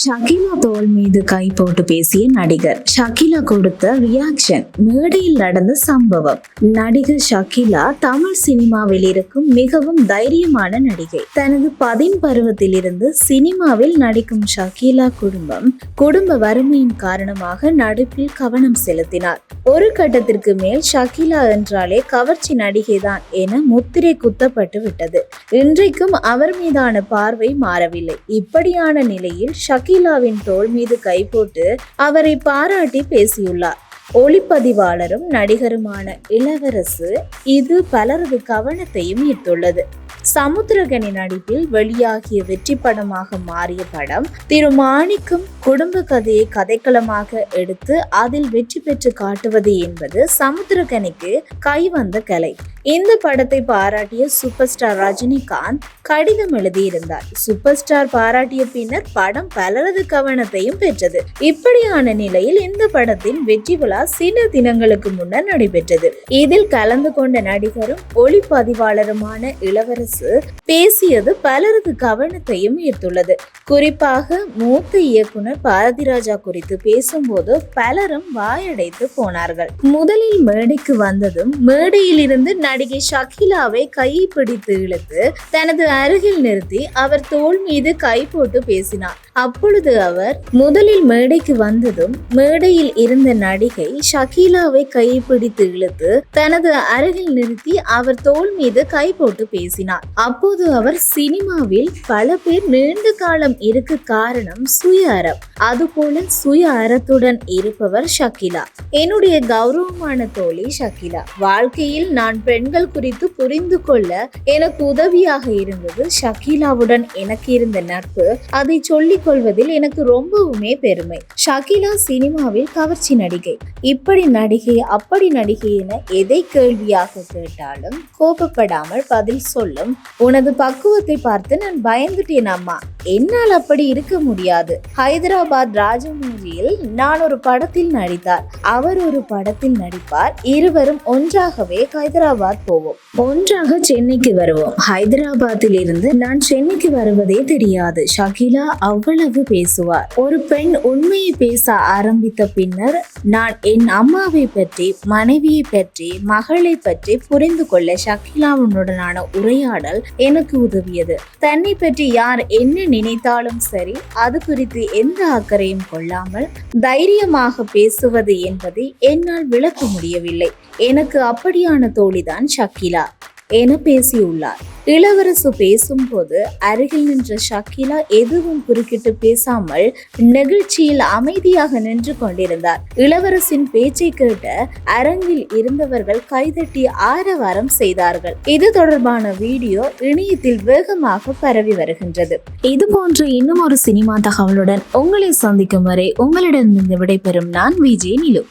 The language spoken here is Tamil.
ஷகிலா தோல் மீது கை போட்டு பேசிய நடிகர். ஷகிலா கொடுத்த ரியாக்ஷன் மேடையில் நடந்த சம்பவம். நடிகர் ஷகிலா தமிழ் சினிமாவில் இருக்கும் மிகவும் தைரியமான நடிகை. தனது பதின் பருவத்திலிருந்து சினிமாவில் நடிக்கும் ஷகிலா குடும்பம் குடும்ப வறுமையின் காரணமாக நடிப்பில் கவனம் செலுத்தினார். ஒரு கட்டத்திற்கு மேல் ஷகிலா என்றாலே கவர்ச்சி நடிகைதான் என முத்திரை குத்தப்பட்டு விட்டது. இன்றைக்கும் அவர் மீதான பார்வை மாறவில்லை. இப்படியான நிலையில் ஷகிலாவின் தோள் மீது கை போட்டு அவரை பாராட்டி பேசியுள்ளார். ஒளிப்பதிவாளரும் நடிகருமான இளவரசு இது பலரது கவனத்தையும் ஈர்த்துள்ளது. சமுத்திரகனி நடிப்பில் வெளியாகிய வெற்றி படமாக மாறிய படம் திரு மாணிக்கம் குடும்ப கதையை கதைக்களமாக எடுத்து அதில் வெற்றி பெற்று காட்டுவது என்பது சமுத்திரகனிக்கு கைவந்த கலை. இந்த படத்தை பாராட்டிய சூப்பர் ஸ்டார் ரஜினிகாந்த் கடிதம் எழுதியிருந்தார். சூப்பர் ஸ்டார் பாராட்டிய பின்னர் படம் பலரது கவனத்தையும் பெற்றது. இப்படியான நிலையில் இந்த படத்தின் வெற்றி விழா சில தினங்களுக்கு முன்னர் நடைபெற்றது. இதில் கலந்து கொண்ட நடிகரும் ஒளிப்பதிவாளருமான இளவரசு பேசியது பலரது கவனத்தையும் ஈர்த்துள்ளது. குறிப்பாக மூத்த இயக்குனர் பாரதிராஜா குறித்து பேசும்போது பலரும் வாயடைத்து போனார்கள். முதலில் மேடைக்கு வந்ததும் மேடையில் இருந்து நடிகை ஷகிலாவை கையை பிடித்து இழுத்து தனது அருகில் நிறுத்தி அவர் தோல் மீது கை போட்டு பேசினார். அப்பொழுது அவர் முதலில் மேடைக்கு வந்ததும் மேடையில் இருந்த நடிகை ஷகிலாவை கையை பிடித்து இழுத்து தனது அருகில் நிறுத்தி அவர் தோல் மீது கை போட்டு பேசினார். அப்போது அவர் சினிமாவில் பல பேர் நீண்ட காலம் இருக்க காரணம் சுய அறம். அதுபோல சுய அறத்துடன் இருப்பவர் ஷகிலா. என்னுடைய கௌரவமான தோழி ஷகிலா. வாழ்க்கையில் நான் பெண்கள் குறித்து புரிந்து கொள்ள எனக்கு உதவியாக இருந்தது ஷகிலாவுடன் எனக்கு இருந்த நட்பு. அதை சொல்லிக் கொள்வதில் எனக்கு ரொம்பவுமே பெருமை. ஷகிலா சினிமாவில் கவர்ச்சி நடிகை. இப்படி நடிகை அப்படி நடிகை என எதை கேள்வியாக கேட்டாலும் கோபப்படாமல் பதில் சொல்லும். உனது பக்குவத்தை பார்த்து நான் பயந்துட்டேன் அம்மா. என்னால் அப்படி இருக்க முடியாது. ஹைதராபாத் ராஜமூரியில் நான் ஒரு படத்தில் நடித்தார். அவர் ஒரு படத்தில் நடிப்பார். இருவரும் ஒன்றாகவே ஹைதராபாத் போவோம். ஒன்றாக சென்னைக்கு வருவோம். ஹைதராபாத்தில் இருந்து நான் சென்னைக்கு வருவதே தெரியாது. ஷகிலா அவ்வளவு பேசுவார். ஒரு பெண் உண்மையை பேச ஆரம்பித்த பின்னர் நான் என் அம்மாவை பற்றி மனைவியை பற்றி மகளை பற்றி புரிந்து கொள்ள ஷகிலாவுடனான உரையாடல் எனக்கு உதவியது. தன்னை பற்றி யார் என்ன நினைத்தாலும் சரி அது குறித்து எந்த அக்கறையும் கொள்ளாமல் தைரியமாக பேசுவது என்பதை என்னால் விளக்க முடியவில்லை. எனக்கு அப்படியான தோழிதான் ஷக்கிலா. என பேசியுள்ளார். இளவரசு பேசும்போது அருகில் நின்ற ஷக்கிலா எதுவும் குறுக்கிட்டு பேசாமல் நெகிழ்ச்சியில் அமைதியாக நின்று கொண்டிருந்தார். இளவரசின் பேச்சை கேட்ட அரங்கில் இருந்தவர்கள் கைதட்டி ஆரவாரம் செய்தார்கள். இது தொடர்பான வீடியோ இணையத்தில் வேகமாக பரவி வருகின்றது. இது போன்ற இன்னும் ஒரு சினிமா தகவலுடன் உங்களை சந்திக்கும் வரை உங்களிடமிருந்து விடைபெறும் நான் விஜய் நிலு.